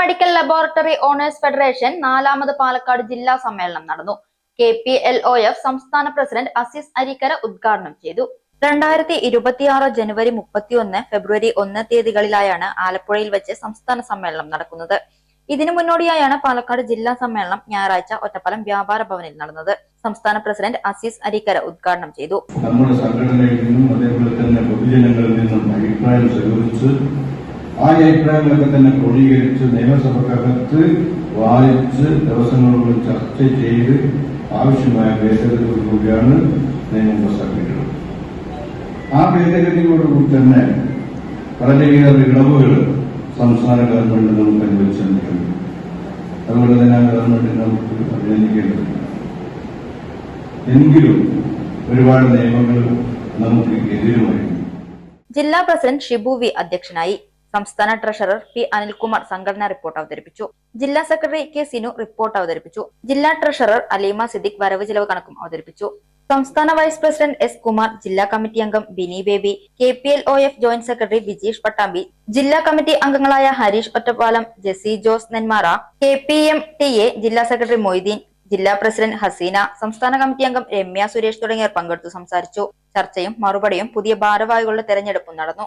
Medical laboratory owners federation നാലാമത് പാലക്കാട് ജില്ലാ സമ്മേളനം നടന്നു. K P L O F സംസ്ഥാന പ്രസിഡന്റ് അസീസ് അരിക്കര ഉദ്ഘാടനം ചെയ്തു. രണ്ടായിരത്തി ഇരുപത്തിയാറ് ജനുവരി മുപ്പത്തിയൊന്ന് ഫെബ്രുവരി ഒന്ന് തീയതികളിലായാണ് ആലപ്പുഴയിൽ വെച്ച് സംസ്ഥാന സമ്മേളനം നടക്കുന്നത്. ഇതിനു മുന്നോടിയായാണ് പാലക്കാട് ജില്ലാ സമ്മേളനം ഞായറാഴ്ച ഒറ്റപ്പാലം വ്യാപാര ഭവനിൽ നടന്നത്. സംസ്ഥാന പ്രസിഡന്റ് അസീസ് അരിക്കര ഉദ്ഘാടനം ചെയ്തു. നമ്മുടെ സംഘടനയിൽ നിന്നും അതേപോലെ തന്നെ പൊതുജനങ്ങളിൽ നിന്നും അഭിപ്രായം സ്വീകരിച്ച് ആ അഭിപ്രായങ്ങളൊക്കെ തന്നെ ക്രോഡീകരിച്ച് നിയമസഭക്കകത്ത് വായിച്ച് ദിവസങ്ങളോട് ചർച്ച ചെയ്ത് ആവശ്യമായ ഭേദഗതിയോടുകൂടിയാണ് നിയമം പ്രസ്താവിക്കുന്നത് ആ ഭേദഗതിയോടുകൂടി തന്നെ വളരെയേറെ ഇളവുകൾ സംസ്ഥാന ഗവൺമെന്റ് നമുക്ക് അനുവദിച്ചു അതുകൊണ്ട് തന്നെ ആ ഗവൺമെന്റിനെ നമുക്ക് അഭിനന്ദിക്കേണ്ടതുണ്ട്. എങ്കിലും ഒരുപാട് നിയമങ്ങൾ നമുക്ക് എതിരുമായി ജില്ലാ പ്രസിഡന്റ് ഷിബു വി അധ്യക്ഷനായി സംസ്ഥാന ട്രഷറർ പി അനിൽകുമാർ സംഘടനാ റിപ്പോർട്ട് അവതരിപ്പിച്ചു. ജില്ലാ സെക്രട്ടറി കെ സിനു റിപ്പോർട്ട് അവതരിപ്പിച്ചു. ജില്ലാ ട്രഷറർ അലീമ സിദ്ദിഖ് വരവ് ചെലവ് കണക്കും അവതരിപ്പിച്ചു. സംസ്ഥാന വൈസ് പ്രസിഡന്റ് എസ് കുമാർ ജില്ലാ കമ്മിറ്റി അംഗം Bini Baby K P L O F joint secretary Vijeesh Pattambi ജില്ലാ കമ്മിറ്റി അംഗങ്ങളായ Harish Ottapalam Jessy Jose Nenmara K P M T A ജില്ലാ സെക്രട്ടറി മൊയ്തീൻ ജില്ലാ പ്രസിഡന്റ് ഹസീന സംസ്ഥാന കമ്മിറ്റി അംഗം രമ്യ സുരേഷ് തുടങ്ങിയവർ പങ്കെടുത്തു സംസാരിച്ചു. ചർച്ചയും മറുപടിയും പുതിയ ഭാരവാഹികളുടെ തെരഞ്ഞെടുപ്പും നടന്നു.